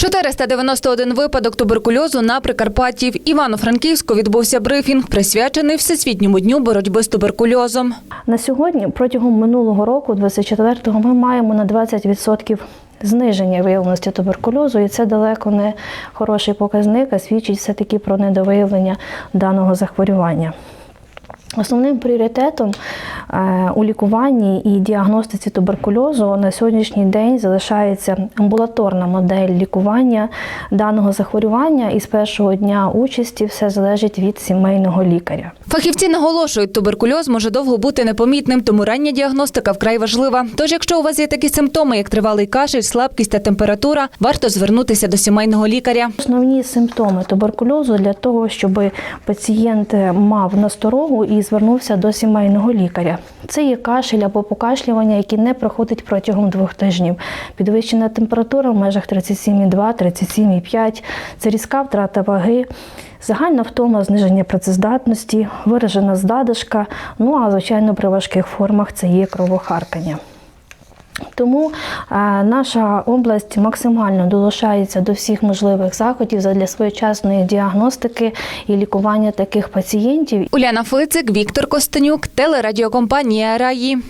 491 випадок туберкульозу на Прикарпатті. В Івано-Франківську відбувся брифінг, присвячений Всесвітньому дню боротьби з туберкульозом. На сьогодні, протягом минулого року, 24-го, ми маємо на 20% зниження виявленості туберкульозу, і це далеко не хороший показник, а свідчить все-таки про недовиявлення даного захворювання. Основним пріоритетом у лікуванні і діагностиці туберкульозу на сьогоднішній день залишається амбулаторна модель лікування даного захворювання, і з першого дня участі все залежить від сімейного лікаря. Фахівці наголошують, туберкульоз може довго бути непомітним, тому рання діагностика вкрай важлива. Тож, якщо у вас є такі симптоми, як тривалий кашель, слабкість та температура, варто звернутися до сімейного лікаря. Основні симптоми туберкульозу для того, щоб пацієнт мав насторогу і звернувся до сімейного лікаря. Це є кашель або покашлювання, які не проходить протягом двох тижнів. Підвищена температура в межах 37,2-37,5, це різка втрата ваги. Загальна втома, зниження працездатності, виражена здадишка, ну а звичайно при важких формах це є кровохаркання. Тому е, наша область максимально долучається до всіх можливих заходів для своєчасної діагностики і лікування таких пацієнтів. Уляна Флицик, Віктор Костенюк, телерадіокомпанія Раї.